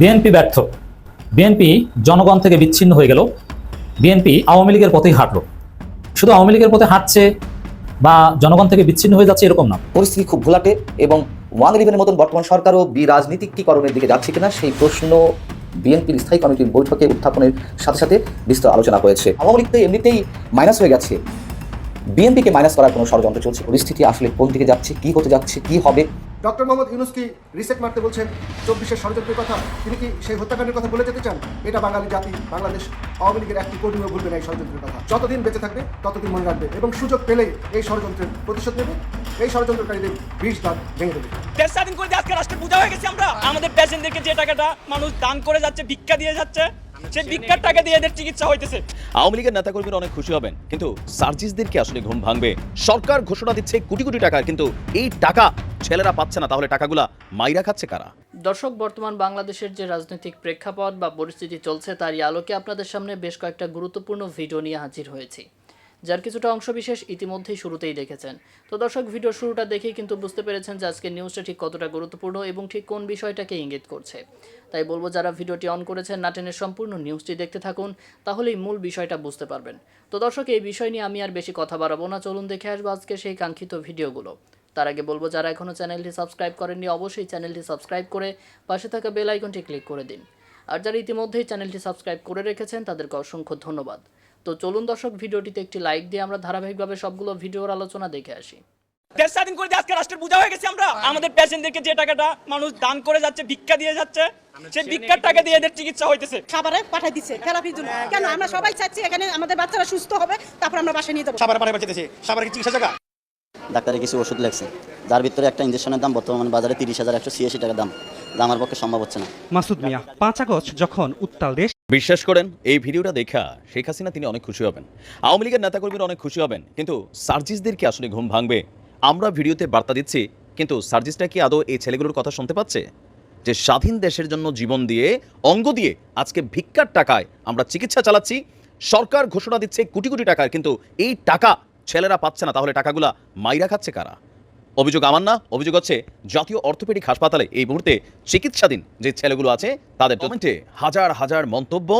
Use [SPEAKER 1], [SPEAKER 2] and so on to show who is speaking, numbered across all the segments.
[SPEAKER 1] BNP ব্যর্থ। BNP জনগণ থেকে বিচ্ছিন্ন হয়ে গেল। বিএনপি আওয়ামী লীগের পথেই হাঁটলো। শুধু আওয়ামী লীগের পথে হাঁটছে বা জনগণ থেকে বিচ্ছিন্ন হয়ে যাচ্ছে এরকম না।
[SPEAKER 2] পরিস্থিতি খুব ঘোলাটে এবং ওয়ান ইলেভেনের মতন বর্তমান সরকারও বিরাজনীতিকীকরণের দিকে যাচ্ছে কিনা সেই প্রশ্ন বিএনপির স্থায়ী কমিটির বৈঠকে উত্থাপনের সাথে সাথে বিস্তর আলোচনা হয়েছে। আওয়ামী লীগ তো এমনিতেই মাইনাস হয়ে গেছে। বিএনপিকে মাইনাস করার কোনো ষড়যন্ত্র চলছে? পরিস্থিতি আসলে কোন দিকে যাচ্ছে? কি হতে যাচ্ছে? কি হবে?
[SPEAKER 3] ডক্টর মোহাম্মদ ইউনুস কি রিসেট মারতে বলছেন? চব্বিশের ষড়যন্ত্রের কথা? তিনি কি সেই হত্যাকাণ্ডের কথা বলে যেতে চান? এটা বাঙালি জাতি বাংলাদেশ আওয়ামী লীগের একটি কর্মীও ভুলবে না এই ষড়যন্ত্রের কথা। যতদিন বেঁচে থাকবে ততদিন মনে রাখবে এবং সুযোগ পেলেই এই ষড়যন্ত্রের প্রতিশোধ নেবে। এই ষড়যন্ত্রকারীদের বিষ দাঁত ভেঙে দেবে।
[SPEAKER 4] দেশ স্বাধীন করে আজকে রাষ্ট্রের পূজা হয়ে গেছি আমরা। আমাদের পেশেন্টদেরকে যে টাকাটা মানুষ দান করে যাচ্ছে ভিক্ষা দিয়ে যাচ্ছে সেই ভিক্ষার টাকা দিয়ে এদের চিকিৎসা হইতেছে।
[SPEAKER 5] আওয়ামী লীগের নেতাকর্মীরা অনেক খুশি হবেন কিন্তু সার্জিসদেরকে আসলে ঘুম ভাঙবে? সরকার ঘোষণা দিচ্ছে কোটি কোটি টাকা কিন্তু এই টাকা ছেলেরা পাচ্ছে না, তাহলে টাকাগুলা মাইরা খাচ্ছে কারা?
[SPEAKER 6] দর্শক, বর্তমান বাংলাদেশের যে রাজনৈতিক প্রেক্ষাপট বা পরিস্থিতি চলছে, তারই আলোকে আপনাদের সামনে বেশ কয়েকটা গুরুত্বপূর্ণ ভিডিও নিয়ে হাজির হয়েছি, যার কিছুটা অংশবিশেষ ইতিমধ্যেই শুরুতেই দেখেছেন। তো দর্শক, ভিডিও শুরুটা দেখেই কিন্তু বুঝতে পেরেছেন যে আজকের নিউজটা ঠিক কতটা গুরুত্বপূর্ণ এবং ঠিক কোন বিষয়টাকে ইঙ্গিত করছে। তাই বলব, যারা ভিডিওটি অন করেছেন নাটেনের সম্পূর্ণ নিউজটি দেখতে থাকুন, তাহলেই মূল বিষয়টা বুঝতে পারবেন। তো দর্শক, এই বিষয় নিয়ে আমি আর বেশি কথা বাড়াবো না, চলুন দেখে আসব আজকে সেই কাঙ্ক্ষিত ভিডিওগুলো। তার আগে বলব যারা এখনও চ্যানেলটি সাবস্ক্রাইব করেননি অবশ্যই চ্যানেলটি সাবস্ক্রাইব করে পাশে থাকা বেল আইকনটি ক্লিক করে দিন। আর যারা ইতিমধ্যেই চ্যানেলটি সাবস্ক্রাইব করে রেখেছেন তাদেরকে অসংখ্য ধন্যবাদ। তো চলুন দর্শক ভিডিওটিতে একটি লাইক দিয়ে আমরা ধারাবাহিকভাবে সবগুলো ভিডিওর আলোচনা দেখে আসি।
[SPEAKER 4] দেশ স্বাধীন করে আজকে রাষ্ট্রের পূজা হয়ে গেছি আমরা। আমাদের পেশেন্টদেরকে যে টাকাটা মানুষ দান করে যাচ্ছে ভিক্ষা দিয়ে যাচ্ছে সেই ভিক্ষার টাকা দিয়ে এদের চিকিৎসা হইতেছে।
[SPEAKER 7] খাবারে পাঠাই দিচ্ছে থেরাপির জন্য। কেন? আমরা সবাই চাচ্ছি এখানে আমাদের বাচ্চারা সুস্থ হবে তারপর আমরা বাসায় নিয়ে যাব।
[SPEAKER 8] সাবার পাড়ে বাঁচাতেছে সাবার চিকিৎসা জায়গা?
[SPEAKER 9] ডাক্তারে কিছু ওষুধ লেগছে যার ভিতরে একটা ইঞ্জেকশনের দাম বর্তমানে বাজারে তিরিশ হাজার একশো ছিয়াশি টাকা দাম। যা আমার পক্ষে সম্ভব হচ্ছে না।
[SPEAKER 10] মাসুদ মিয়া পাঁচ আগস্ট যখন উত্তাল দেশ
[SPEAKER 5] বিশ্বাস করেন এই ভিডিওটা দেখা শেখ হাসিনা তিনি অনেক খুশি হবেন। আওয়ামী লীগের নেতাকর্মীরা অনেক খুশি হবেন কিন্তু সার্জিসদের কি আসলে ঘুম ভাঙবে? আমরা ভিডিওতে বার্তা দিচ্ছি কিন্তু সার্জিসটা কি আদৌ এই ছেলেগুলোর কথা শুনতে পাচ্ছে? যে স্বাধীন দেশের জন্য জীবন দিয়ে অঙ্গ দিয়ে আজকে ভিক্ষার টাকায় আমরা চিকিৎসা চালাচ্ছি সরকার ঘোষণা দিচ্ছে কোটি কোটি টাকার কিন্তু এই টাকা ছেলেরা পাচ্ছে না, তাহলে টাকাগুলা মাইরা খাচ্ছে কারা? অভিযোগ আমার না, অভিযোগ হচ্ছে জাতীয় অর্থোপেডিক হাসপাতালে এই মুহূর্তে চিকিৎসাধীন যে ছেলেগুলো আছে, তাদের কমেন্টে হাজার হাজার মন্তব্য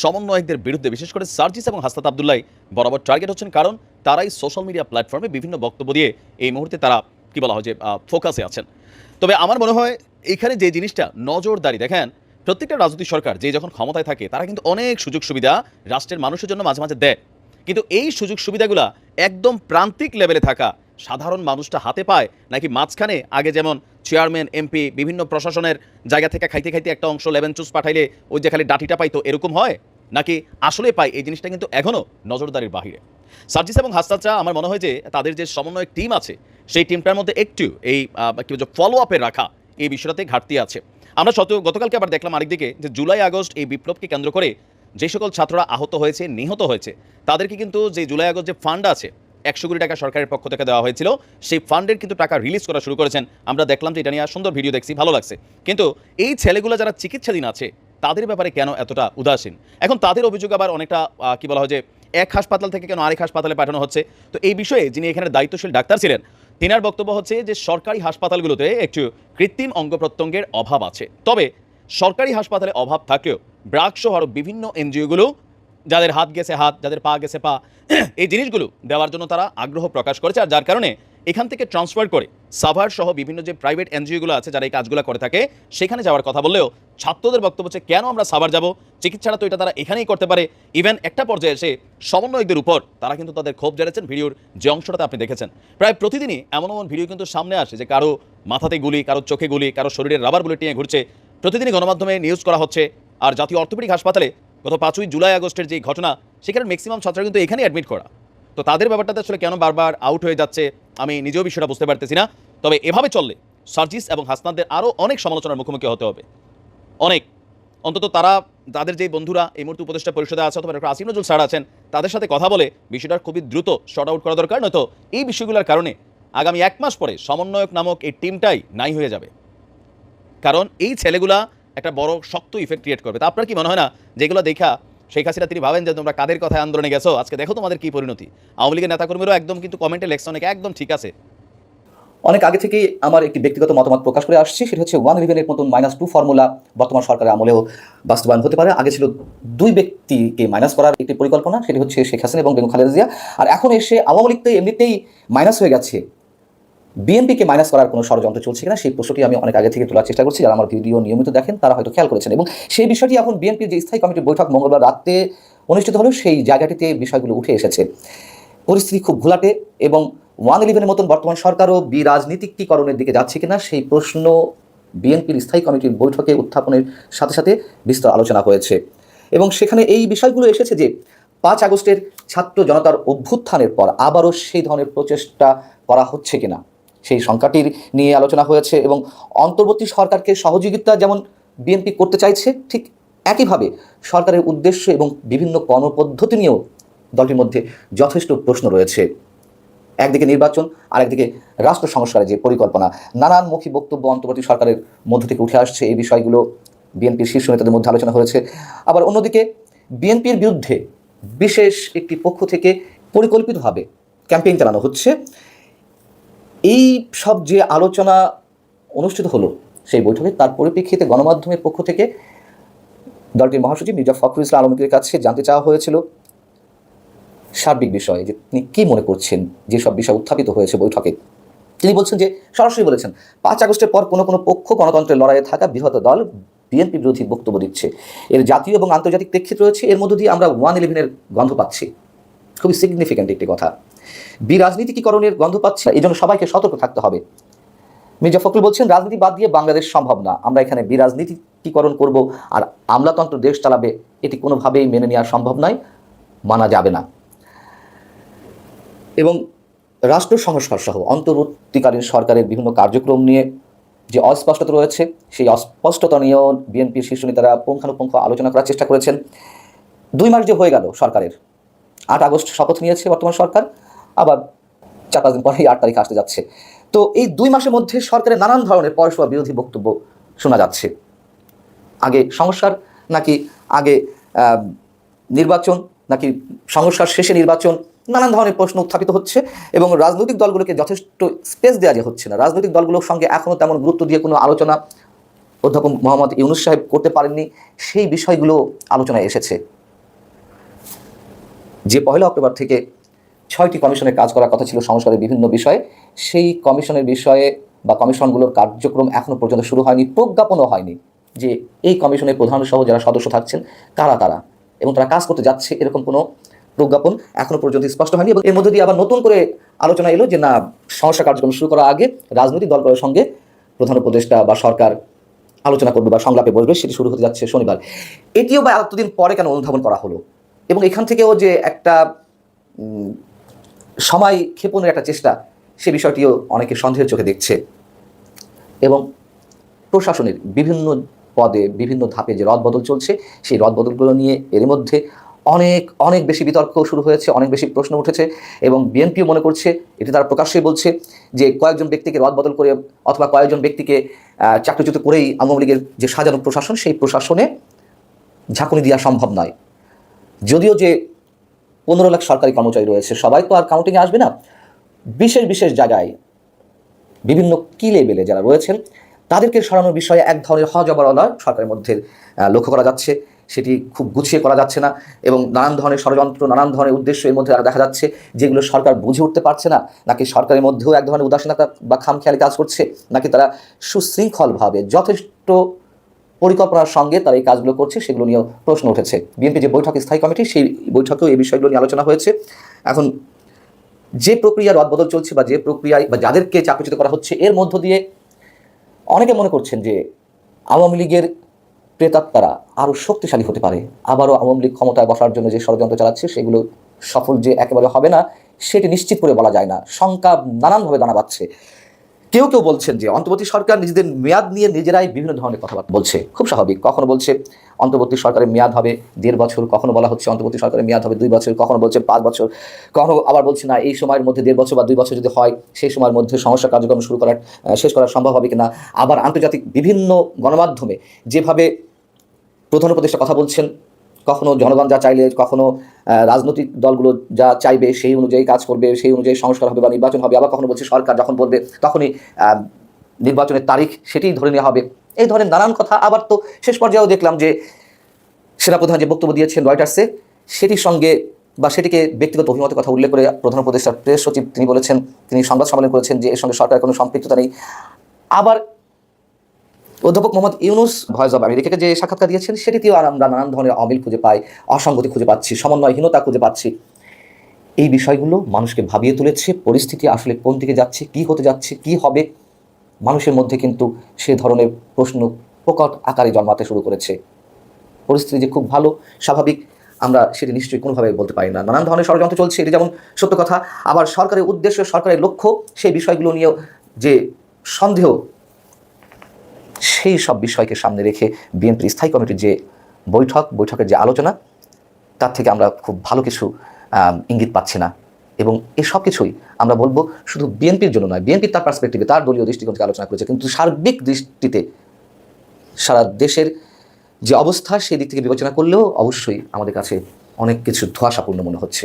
[SPEAKER 5] সমন্বয়কদের বিরুদ্ধে, বিশেষ করে সার্জিস এবং হাস্তাত আবদুল্লাহ বরাবর টার্গেট হচ্ছেন, কারণ তারাই সোশ্যাল মিডিয়া প্ল্যাটফর্মে বিভিন্ন বক্তব্য দিয়ে এই মুহূর্তে তারা, কি বলা হয় যে ফোকাসে আছেন। তবে আমার মনে হয় এখানে যে জিনিসটা নজরদারি, দেখেন, প্রত্যেকটা রাজনৈতিক সরকার যে যখন ক্ষমতায় থাকে, তারা কিন্তু অনেক সুযোগ সুবিধা রাষ্ট্রের মানুষের জন্য মাঝে মাঝে দেয়। কিন্তু এই সুযোগ সুবিধাগুলা একদম প্রান্তিক লেভেলে থাকা সাধারণ মানুষটা হাতে পায়, নাকি মাঝখানে আগে যেমন চেয়ারম্যান, এমপি, বিভিন্ন প্রশাসনের জায়গা থেকে খাইতে খাইতে একটা অংশ লেভেন চুস পাঠাইলে ওই যে খালি ডাটিটা পাইতো, এরকম হয়? নাকি আসলে পাই এই জিনিসটা কিন্তু এখনও নজরদারির বাহিরে? সার্জিস এবং হাস্তাচা আমার মনে হয় যে তাদের যে সমন্বয়ক টিম আছে, সেই টিমটার মধ্যে একটু এই কি বলছে ফলো আপে রাখা এই বিষয়টাতে ঘাটতি আছে। আমরা সত, গতকালকে আবার দেখলাম আরেকদিকে যে জুলাই আগস্ট এই বিপ্লবকে কেন্দ্র করে যে সকল ছাত্ররা আহত হয়েছে, নিহত হয়েছে, তাদেরকে কিন্তু যে জুলাই আগস্ট যে ফান্ড আছে, একশো কোটি টাকা সরকারের পক্ষ থেকে দেওয়া হয়েছিল, সেই ফান্ডের কিন্তু টাকা রিলিজ করা শুরু করেছেন। আমরা দেখলাম যে এটা নিয়ে সুন্দর ভিডিও দেখছি, ভালো লাগছে। কিন্তু এই ছেলেগুলো যারা চিকিৎসাধীন আছে, তাদের ব্যাপারে কেন এতটা উদাসীন? এখন তাদের অভিযোগ আবার অনেকটা কি বলা হয় যে, এক হাসপাতাল থেকে কেন আরেক হাসপাতালে পাঠানো হচ্ছে? তো এই বিষয়ে যিনি এখানে দায়িত্বশীল ডাক্তার ছিলেন, তিনার বক্তব্য হচ্ছে যে, সরকারি হাসপাতালগুলোতে একটু কৃত্রিম অঙ্গ প্রত্যঙ্গের অভাব আছে। তবে সরকারি হাসপাতালে অভাব থাকলেও ব্রাক সহ আরও বিভিন্ন এনজিওগুলো যাদের হাত গেছে হাত, যাদের পা গেছে পা, এই জিনিসগুলো দেওয়ার জন্য তারা আগ্রহ প্রকাশ করেছে আর যার কারণে এখান থেকে ট্রান্সফার করে সাভার সহ বিভিন্ন যে প্রাইভেট এনজিওগুলো আছে যারা এই কাজগুলো করে থাকে, সেখানে যাওয়ার কথা বললেও ছাত্রদের বক্তব্য হচ্ছে, কেন আমরা সাভার যাব? চিকিৎসাটা তো এটা তারা এখানেই করতে পারে। ইভেন একটা পর্যায়ে এসে সমন্বয়কদের উপর তারা কিন্তু তাদের ক্ষোভ জানিয়েছেন ভিডিওর যে অংশটাতে আপনি দেখেছেন। প্রায় প্রতিদিনই এমন এমন ভিডিও কিন্তু সামনে আসে যে কারও মাথাতে গুলি, কারও চোখে গুলি, কারও শরীরের রাবার বুলেট নিয়ে ঘুরছে। প্রতিদিনই গণমাধ্যমে নিউজ করা হচ্ছে। আর জাতীয় অর্থোপেডিক হাসপাতালে গত পাঁচই জুলাই আগস্টের যে ঘটনা, সেখানে ম্যাক্সিমাম ছাত্ররা কিন্তু এখানেই অ্যাডমিট করা। তো তাদের ব্যাপারটাতে আসলে কেন বারবার আউট হয়ে যাচ্ছে, আমি নিজেও বিষয়টা বুঝতে পারতেছি না। তবে এভাবে চললে সার্জিস এবং হাসনানদের আরও অনেক সমালোচনার মুখোমুখি হতে হবে। অনেক। অন্তত তারা, তাদের যে বন্ধুরা এই মুহূর্তে উপদেষ্টা পরিষদে আছে অথবা ডক্টর আসিম নজরুল স্যার আছেন, তাদের সাথে কথা বলে বিষয়টার খুবই দ্রুত শর্ট আউট করা দরকার, নয়তো এই বিষয়গুলোর কারণে আগামী এক মাস পরে সমন্বয়ক নামক এই টিমটাই নাই হয়ে যাবে। কারণ এই ছেলেগুলা একটা বড় শক্ত ইফেক্ট ক্রিয়েট করবে। তা আপনার কি মনে হয় না যেগুলো দেখা শেখ হাসিনা, তিনি ভাবেন যে তোমরা কাদের কথায় আন্দোলনে গেছো? আজকে দেখো তোমাদের কি পরিণতি। আওয়ামী লীগের নেতাকর্মীরাও একদম কিন্তু কমেন্টে লেখছে অনেকে, একদম ঠিক আছে।
[SPEAKER 2] অনেক আগে থেকেই আমার একটি ব্যক্তিগত মতামত প্রকাশ করে আসছি, সেটা হচ্ছে ওয়ান ইলেভেনের মতন মাইনাস টু ফর্মুলা বর্তমান সরকারের আমলেও বাস্তবায়ন হতে পারে। আগে ছিল দুই ব্যক্তিকে মাইনাস করার একটি পরিকল্পনা, সেটি হচ্ছে শেখ হাসিনা এবং বেগম খালেদা জিয়া। আর এখন এসে আওয়ামী লীগ তো এমনিতেই মাইনাস হয়ে গেছে। বিএনপিকে মাইনাস করার কোনো ষড়যন্ত্র চলছে কিনা সেই প্রশ্নটি আমি অনেক আগে থেকে তোলার চেষ্টা করছি। যারা আমার ভিডিও নিয়মিত দেখেন, তারা হয়তো খেয়াল করেছেন এবং সেই বিষয়টি এখন বিএনপির যে স্থায়ী কমিটির বৈঠক মঙ্গলবার রাতে অনুষ্ঠিত হলো, সেই জায়গাটিতে বিষয়গুলো উঠে এসেছে। পরিস্থিতি খুব ঘোলাটে এবং ওয়ান ইলেভেনের মতন বর্তমান সরকারও বিরাজনীতিকীকরণের দিকে যাচ্ছে কিনা সেই প্রশ্ন বিএনপির স্থায়ী কমিটির বৈঠকে উত্থাপনের সাথে সাথে বিস্তর আলোচনা হয়েছে। এবং সেখানে এই বিষয়গুলো এসেছে যে পাঁচ আগস্টের ছাত্র জনতার অভ্যুত্থানের পর আবারও সেই ধরনের প্রচেষ্টা করা হচ্ছে কিনা। সেই সংখ্যাটির নিয়ে আলোচনা হয়েছে এবং অন্তর্বর্তী সরকারকে সহযোগিতা যেমন বিএনপি করতে চাইছে, ঠিক একইভাবে সরকারের উদ্দেশ্য এবং বিভিন্ন কর্মপদ্ধতি নিয়েও দলটির মধ্যে যথেষ্ট প্রশ্ন রয়েছে। একদিকে নির্বাচন আর একদিকে রাষ্ট্র সংস্কারের যে পরিকল্পনা। নানানমুখী বক্তব্য অন্তর্বর্তী সরকারের মধ্য থেকে উঠে আসছে, এই বিষয়গুলো বিএনপির শীর্ষ নেতাদের মধ্যে আলোচনা হয়েছে। আবার অন্যদিকে বিএনপির বিরুদ্ধে বিশেষ একটি পক্ষ থেকে পরিকল্পিতভাবে ক্যাম্পেইন চালানো হচ্ছে। এই সব যে আলোচনা অনুষ্ঠিত হলো সেই বৈঠকে, তার পরিপ্রেক্ষিতে গণমাধ্যমের পক্ষ থেকে দলটির মহাসচিব মির্জা ফখরুল ইসলাম আলমগীরের কাছে জানতে চাওয়া হয়েছিল সার্বিক বিষয়ে যে তিনি কী মনে করছেন যেসব বিষয় উত্থাপিত হয়েছে বৈঠকে। তিনি বলছেন যে, সরাসরি বলেছেন, পাঁচ আগস্টের পর কোনো কোনো পক্ষ গণতন্ত্রের লড়াইয়ে থাকা বৃহৎ দল বিএনপি বিরোধী বক্তব্য দিচ্ছে। এর জাতীয় এবং আন্তর্জাতিক প্রেক্ষিত রয়েছে, এর মধ্য দিয়ে আমরা ওয়ান ইলেভেনের গন্ধ পাচ্ছি। খুবই সিগনিফিক্যান্ট একটি কথা। বিরাজনীতিকরণের গন্ধ পাচ্ছে এই জন্য সবাইকে সতর্ক থাকতে হবে। মির্জা ফখরুল বলছেন, রাজনীতি বাদ দিয়ে বাংলাদেশ সম্ভব না। আমরা এখানে বিরাজনীতিকরণ করব আর আমলাতন্ত্র দেশ চালাবে, এটি কোনোভাবেই মেনে নেওয়া সম্ভব নয়, মানা যাবে না। এবং রাষ্ট্র সংস্কার সহ অন্তর্বর্তীকালীন সরকারের বিভিন্ন কার্যক্রম নিয়ে যে অস্পষ্টতা রয়েছে, সেই অস্পষ্টতা নিয়েও বিএনপির শীর্ষ নেতারা পুঙ্খানুপুঙ্খ আলোচনা করার চেষ্টা করেছেন। দুই মাস যে হয়ে গেল সরকারের। আট আগস্ট শপথ নিয়েছে বর্তমান সরকার। আবার চার পাঁচ দিন পরেই আট তারিখ আসতে যাচ্ছে। তো এই দুই মাসের মধ্যে সরকারের নানান ধরনের পরস্পর বিরোধী বক্তব্য শোনা যাচ্ছে। আগে সংস্কার, নাকি আগে নির্বাচন, নাকি সংস্কার শেষে নির্বাচন, নানান ধরনের প্রশ্ন উত্থাপিত হচ্ছে এবং রাজনৈতিক দলগুলোকে যথেষ্ট স্পেস দেওয়া যে হচ্ছে না। রাজনৈতিক দলগুলোর সঙ্গে এখনও তেমন গুরুত্ব দিয়ে কোনো আলোচনা অধ্যাপক মোহাম্মদ ইউনুস সাহেব করতে পারেননি, সেই বিষয়গুলো আলোচনায় এসেছে। যে পয়লা অক্টোবর থেকে ছয়টি কমিশনের কাজ করার কথা ছিল সংস্কারের বিভিন্ন বিষয়ে। সেই কমিশনের বিষয়ে বা কমিশনগুলোর কার্যক্রম এখনও পর্যন্ত শুরু হয়নি, প্রজ্ঞাপনও হয়নি যে এই কমিশনের প্রধান সহ যারা সদস্য থাকছেন কারা তারা। এবং তারা কাজ করতে যাচ্ছে এরকম কোনো প্রজ্ঞাপন এখনও পর্যন্ত স্পষ্ট হয়নি এবং এর মধ্যে দিয়ে আবার নতুন করে আলোচনা এলো যে না, সংস্কার কার্যক্রম শুরু করার আগে রাজনৈতিক দলগুলোর সঙ্গে প্রধান উপদেষ্টা বা সরকার আলোচনা করবে বা সংলাপে বসবে, সেটি শুরু হতে যাচ্ছে শনিবার। এটিও বা এতদিন পরে কেন অনুধাবন করা হলো? এবং এখান থেকেও যে একটা সময় ক্ষেপণের একটা চেষ্টা, সে বিষয়টিও অনেকে সন্দেহের চোখে দেখছে। এবং প্রশাসনের বিভিন্ন পদে, বিভিন্ন ধাপে যে রদবদল চলছে, সেই রদবদলগুলো নিয়ে এর মধ্যে অনেক অনেক বেশি বিতর্ক শুরু হয়েছে, অনেক বেশি প্রশ্ন উঠেছে এবং বিএনপিও মনে করছে, এটি তারা প্রকাশ্যে বলছে যে কয়েকজন ব্যক্তিকে রদবদল করে অথবা কয়েকজন ব্যক্তিকে চাকরিচ্যুত করেই আওয়ামী লীগের যে সাজানো প্রশাসন, সেই প্রশাসনে ঝাঁকুনি দেওয়া সম্ভব নয়। যদিও যে পনেরো লাখ সরকারি কর্মচারী রয়েছে। সবাই তো আর কাউন্টিংয়ে আসবে না। বিশেষ বিশেষ জায়গায় বিভিন্ন কি লেভেলে যারা রয়েছেন, তাদেরকে সরানোর বিষয়ে এক ধরনের হজবরলা সরকারের মধ্যে লক্ষ্য করা যাচ্ছে। সেটি খুব গুছিয়ে করা যাচ্ছে না এবং নানান ধরনের ষড়যন্ত্র, নানান ধরনের উদ্দেশ্য এর মধ্যে তারা দেখা যাচ্ছে, যেগুলো সরকার বুঝে উঠতে পারছে না। নাকি সরকারের মধ্যেও এক ধরনের উদাসীনতা বা খামখেয়ালি কাজ করছে? নাকি তারা সুশৃঙ্খলভাবে যথেষ্ট পরিকল্পনার সঙ্গে তারা এই কাজগুলো করছে, সেগুলো নিয়েও প্রশ্ন উঠেছে। বিএনপি যে বৈঠক স্থায়ী কমিটি, সেই বৈঠকেও এই বিষয়গুলো নিয়ে আলোচনা হয়েছে। এখন যে প্রক্রিয়া রদবদল চলছে বা যে প্রক্রিয়ায় বা যাদেরকে চাকরিচ্যুত করা হচ্ছে, এর মধ্য দিয়ে অনেকে মনে করছেন যে আওয়ামী লীগের প্রেতাত্মারা আরও শক্তিশালী হতে পারে। আবারও আওয়ামী লীগ ক্ষমতায় বসার জন্য যে ষড়যন্ত্র চালাচ্ছে, সেগুলো সফল যে একেবারে হবে না, সেটি নিশ্চিত করে বলা যায় না। শঙ্কা নানানভাবে দানা বাঁধছে। কেউ কেউ বলছেন যে অন্তর্বর্তী সরকার নিজেদের মেয়াদ নিয়ে নিজেরাই বিভিন্ন ধরনের কথাবার্তা বলছে। খুব স্বাভাবিক। কখনো বলছে অন্তর্বর্তী সরকারের মেয়াদ হবে দেড় বছর, কখনো বলা হচ্ছে অন্তর্বর্তী সরকারের মেয়াদ হবে দুই বছর, কখনো বলছে পাঁচ বছর, কখনো আবার বলছে না, এই সময়ের মধ্যে দেড় বছর বা দুই বছর যদি হয়, সেই সময়ের মধ্যে সমস্যা কার্যক্রম শুরু করার শেষ করা সম্ভব হবে কিনা? আবার আন্তর্জাতিক বিভিন্ন গণমাধ্যমে যেভাবে প্রধান উপদেষ্টা কথা বলছেন কখনো জনগণ যা চাইলে, কখনো রাজনৈতিক দলগুলো যা চাইবে সেই অনুযায়ী কাজ করবে, সেই অনুযায়ী সংস্কার হবে বা নির্বাচন হবে। আবার কখনো বলছে সরকার যখন বলবে, তখনই নির্বাচনের তারিখ সেটিই ধরে নেওয়া হবে। এই ধরনের নানান কথা। আবার তো শেষ পর্যায়েও দেখলাম যে সেনাপ্রধান যে বক্তব্য দিয়েছেন রয়টার্সে, সেটির সঙ্গে বা সেটিকে ব্যক্তিগত অভিমতের কথা উল্লেখ করে প্রধান উপদেষ্টার প্রেস সচিব তিনি বলেছেন, তিনি সংবাদ সম্মেলন করেছেন যে এর সঙ্গে সরকারের কোনো সম্পৃক্ততা নেই। আবার অধ্যাপক মোহাম্মদ ইউনুস ভয়েস অব আমেরিকাকে যে সাক্ষাৎকার দিয়েছেন, সেটিতেও আর আমরা নানান ধরনের অমিল খুঁজে পাই, অসঙ্গতি খুঁজে পাচ্ছি, সমন্বয়হীনতা খুঁজে পাচ্ছি। এই বিষয়গুলো মানুষকে ভাবিয়ে তুলেছে, পরিস্থিতি আসলে কোন দিকে যাচ্ছে, কি হতে যাচ্ছে, কি হবে? মানুষের মধ্যে কিন্তু সে ধরনের প্রশ্ন প্রকট আকারে জন্মাতে শুরু করেছে। পরিস্থিতি যে খুব ভালো, স্বাভাবিক, আমরা সেটি নিশ্চয়ই কোনোভাবে বলতে পারি না। নানান ধরনের ষড়যন্ত্র চলছে, এটি যেমন সত্য কথা, আবার সরকারের উদ্দেশ্য, সরকারের লক্ষ্য, সেই বিষয়গুলো নিয়েও যে সন্দেহ সেই সব বিষয়কে সামনে রেখে বিএনপির স্থায়ী কমিটির যে বৈঠক, বৈঠকের যে আলোচনা, তার থেকে আমরা খুব ভালো কিছু ইঙ্গিত পাচ্ছি না। এবং এই সব কিছুই আমরা বলব শুধু বিএনপির জন্য নয় বিএনপির তার পার্সপেক্টিভে তার দলীয় দৃষ্টিকোণ থেকে আলোচনা করেছে। কিন্তু সার্বিক দৃষ্টিতে সারা দেশের যে অবস্থা, সেই দিক থেকে বিবেচনা করলেও অবশ্যই আমাদের কাছে অনেক কিছু ধোঁয়াশাপূর্ণ মনে হচ্ছে।